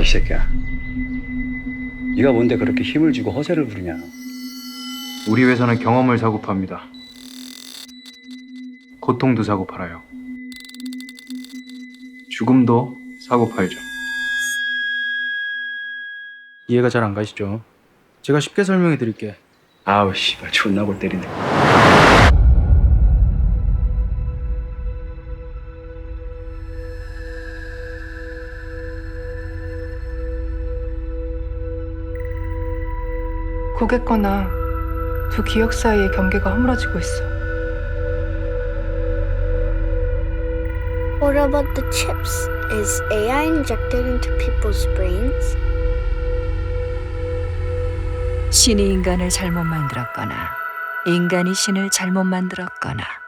이 새끼야. 네가 뭔데 그렇게 힘을 주고 허세를 부리냐? 우리 회사는 경험을 사고 팝니다. 고통도 사고 팔아요. 죽음도 사고 팔죠. 이해가 잘 안 가시죠? 제가 쉽게 설명해 드릴게. 아우 씨발 존나 골 때리네. 고객거나 두 기억 사이의 경계가 허물어지고 있어. What about the chips? Is AI injected into people's brains? 신이 인간을 잘못 만들었거나 인간이 신을 잘못 만들었거나